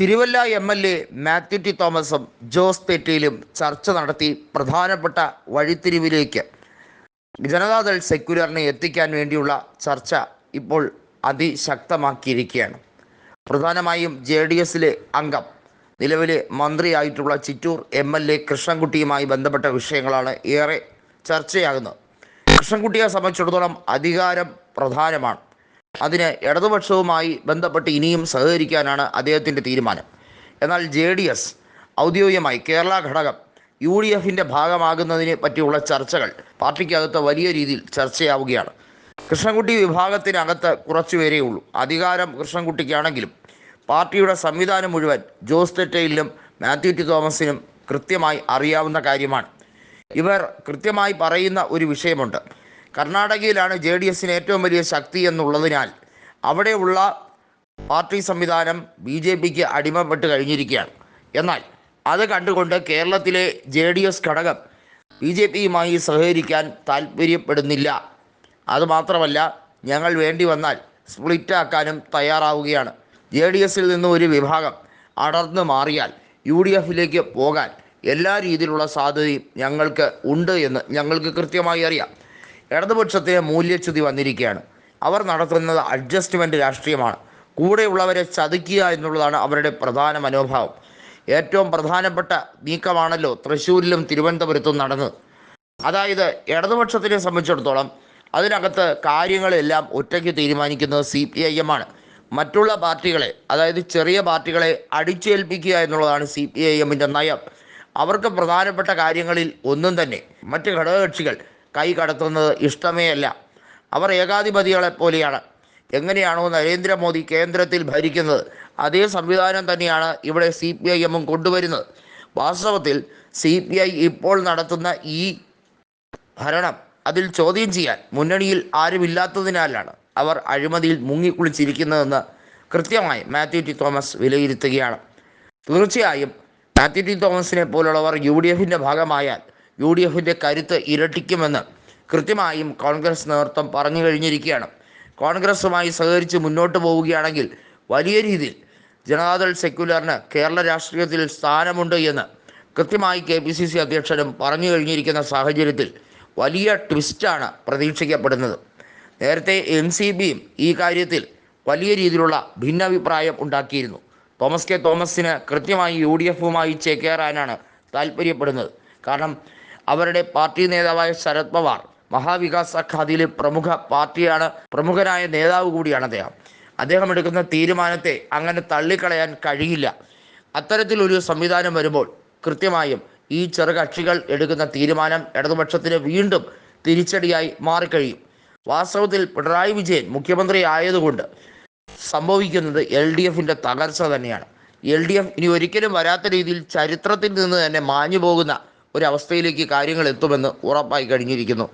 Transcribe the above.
Thiruvalla M L A Mathew T തോമസും ജോസ് തെറ്റിയിലും ചർച്ച നടത്തി പ്രധാനപ്പെട്ട വഴിത്തിരിവിലേക്ക്. ജനതാദൾ സെക്യുലറിനെ എത്തിക്കാൻ വേണ്ടിയുള്ള ചർച്ച ഇപ്പോൾ അതിശക്തമാക്കിയിരിക്കുകയാണ്. പ്രധാനമായും ജെ ഡി എസിലെ അംഗം നിലവിലെ മന്ത്രിയായിട്ടുള്ള ചിറ്റൂർ എം എൽ എ കൃഷ്ണൻകുട്ടിയുമായി ബന്ധപ്പെട്ട വിഷയങ്ങളാണ് ഏറെ ചർച്ചയാകുന്നത്. കൃഷ്ണൻകുട്ടിയെ സംബന്ധിച്ചിടത്തോളം അധികാരം പ്രധാനമാണ്. അതിന് ഇടതുപക്ഷവുമായി ബന്ധപ്പെട്ട് ഇനിയും സഹകരിക്കാനാണ് അദ്ദേഹത്തിന്റെ തീരുമാനം. എന്നാൽ ജെ ഡി എസ് ഔദ്യോഗികമായി കേരള ഘടകം യു ഡി എഫിന്റെ ഭാഗമാകുന്നതിനെ പറ്റിയുള്ള ചർച്ചകൾ പാർട്ടിക്കകത്ത് വലിയ രീതിയിൽ ചർച്ചയാവുകയാണ്. കൃഷ്ണൻകുട്ടി വിഭാഗത്തിനകത്ത് കുറച്ചുപേരേ ഉള്ളൂ. അധികാരം കൃഷ്ണൻകുട്ടിക്കാണെങ്കിലും പാർട്ടിയുടെ സംവിധാനം മുഴുവൻ ജോസ് തെറ്റയിലും മാത്യു ടി തോമസിനും കൃത്യമായി അറിയാവുന്ന കാര്യമാണ്. ഇവർ കൃത്യമായി പറയുന്ന ഒരു വിഷയമുണ്ട്. കർണാടകയിലാണ് ജെ ഡി എസിന് ഏറ്റവും വലിയ ശക്തി എന്നുള്ളതിനാൽ അവിടെയുള്ള പാർട്ടി സംവിധാനം ബി ജെ പിക്ക് അടിമപ്പെട്ട് കഴിഞ്ഞിരിക്കുകയാണ്. എന്നാൽ അത് കണ്ടുകൊണ്ട് കേരളത്തിലെ ജെ ഡി എസ് ഘടകം ബി ജെ പിയുമായി സഹകരിക്കാൻ താല്പര്യപ്പെടുന്നില്ല. അതുമാത്രമല്ല ഞങ്ങൾ വേണ്ടി വന്നാൽ സ്പ്ലിറ്റാക്കാനും തയ്യാറാവുകയാണ്. ജെ ഡി എസിൽ നിന്ന് ഒരു വിഭാഗം അടർന്നു മാറിയാൽ യു ഡി എഫിലേക്ക് പോകാൻ എല്ലാ രീതിയിലുള്ള സാധ്യതയും ഞങ്ങൾക്ക് ഉണ്ട് എന്ന് ഞങ്ങൾക്ക് കൃത്യമായി അറിയാം. ഇടതുപക്ഷത്തിന് മൂല്യച്യുതി വന്നിരിക്കുകയാണ്. അവർ നടത്തുന്നത് അഡ്ജസ്റ്റ്മെന്റ് രാഷ്ട്രീയമാണ്. കൂടെയുള്ളവരെ ചതിക്കുക എന്നുള്ളതാണ് അവരുടെ പ്രധാന മനോഭാവം. ഏറ്റവും പ്രധാനപ്പെട്ട നീക്കമാണല്ലോ തൃശ്ശൂരിലും തിരുവനന്തപുരത്തും നടന്നത്. അതായത് ഇടതുപക്ഷത്തിനെ സംബന്ധിച്ചിടത്തോളം അതിനകത്ത് കാര്യങ്ങളെല്ലാം ഒറ്റയ്ക്ക് തീരുമാനിക്കുന്നത് സി പി ഐ എം ആണ്. മറ്റുള്ള പാർട്ടികളെ അതായത് ചെറിയ പാർട്ടികളെ അടിച്ചേൽപ്പിക്കുക എന്നുള്ളതാണ് സി പി ഐ എമ്മിന്റെ നയം. അവർക്ക് പ്രധാനപ്പെട്ട കാര്യങ്ങളിൽ ഒന്നും തന്നെ. മറ്റ് ഘടകകക്ഷികൾ കൈ കടത്തുന്നത് ഇഷ്ടമേ അല്ല. അവർ ഏകാധിപതികളെ പോലെയാണ്. എങ്ങനെയാണോ നരേന്ദ്രമോദി കേന്ദ്രത്തിൽ ഭരിക്കുന്നത്. അതേ സംവിധാനം തന്നെയാണ് ഇവിടെ സി പി ഐ എമ്മും കൊണ്ടുവരുന്നത്. വാസ്തവത്തിൽ സി പി ഐ ഇപ്പോൾ നടത്തുന്ന ഈ ഭരണം അതിൽ ചോദ്യം ചെയ്യാൻ മുന്നണിയിൽ ആരുമില്ലാത്തതിനാലാണ് അവർ അഴിമതിയിൽ മുങ്ങിക്കുളിച്ചിരിക്കുന്നതെന്ന് കൃത്യമായി മാത്യു ടി തോമസ് വിലയിരുത്തുകയാണ്. തീർച്ചയായും മാത്യു ടി തോമസിനെ പോലുള്ളവർ യു ഡി എഫിന്റെ ഭാഗമായാൽ യു ഡി എഫിന്റെ കരുത്ത് ഇരട്ടിക്കുമെന്ന് കൃത്യമായും കോൺഗ്രസ് നേതൃത്വം പറഞ്ഞു കഴിഞ്ഞിരിക്കുകയാണ്. കോൺഗ്രസുമായി സഹകരിച്ച് മുന്നോട്ട് പോവുകയാണെങ്കിൽ വലിയ രീതിയിൽ ജനതാദൾ സെക്യുലറിന് കേരള രാഷ്ട്രീയത്തിൽ സ്ഥാനമുണ്ട് എന്ന് കൃത്യമായി കെ പി സി സി അധ്യക്ഷനും പറഞ്ഞു കഴിഞ്ഞിരിക്കുന്ന സാഹചര്യത്തിൽ വലിയ ട്വിസ്റ്റാണ് പ്രതീക്ഷിക്കപ്പെടുന്നത്. നേരത്തെ എൻ സി ബിയും ഈ കാര്യത്തിൽ വലിയ രീതിയിലുള്ള ഭിന്നാഭിപ്രായം ഉണ്ടാക്കിയിരുന്നു. തോമസ് കെ തോമസിന് കൃത്യമായി യു ഡി എഫുമായി ചേക്കേറാനാണ് താല്പര്യപ്പെടുന്നത്. കാരണം അവരുടെ പാർട്ടി നേതാവായ ശരത് പവാർ മഹാവികാസ് അഖാദിയിലെ പ്രമുഖ പാർട്ടിയാണ് പ്രമുഖനായ നേതാവ് കൂടിയാണ് അദ്ദേഹം. അദ്ദേഹം എടുക്കുന്ന തീരുമാനത്തെ അങ്ങനെ തള്ളിക്കളയാൻ കഴിയില്ല. അത്തരത്തിലൊരു സംവിധാനം വരുമ്പോൾ കൃത്യമായും ഈ ചെറുകക്ഷികൾ എടുക്കുന്ന തീരുമാനം ഇടതുപക്ഷത്തിന് വീണ്ടും തിരിച്ചടിയായി മാറിക്കഴിയും. വാസ്തവത്തിൽ പിണറായി വിജയൻ മുഖ്യമന്ത്രി ആയതുകൊണ്ട് സംഭവിക്കുന്നത് എൽ ഡി എഫിന്റെ തകർച്ച തന്നെയാണ്. എൽ ഡി എഫ് ഇനി ഒരിക്കലും വരാത്ത രീതിയിൽ ചരിത്രത്തിൽ നിന്ന് തന്നെ മാഞ്ഞു പോകുന്ന ഒരവസ്ഥയിലേക്ക് കാര്യങ്ങൾ എത്തുമെന്ന് ഉറപ്പായി കഴിഞ്ഞിരിക്കുന്നു.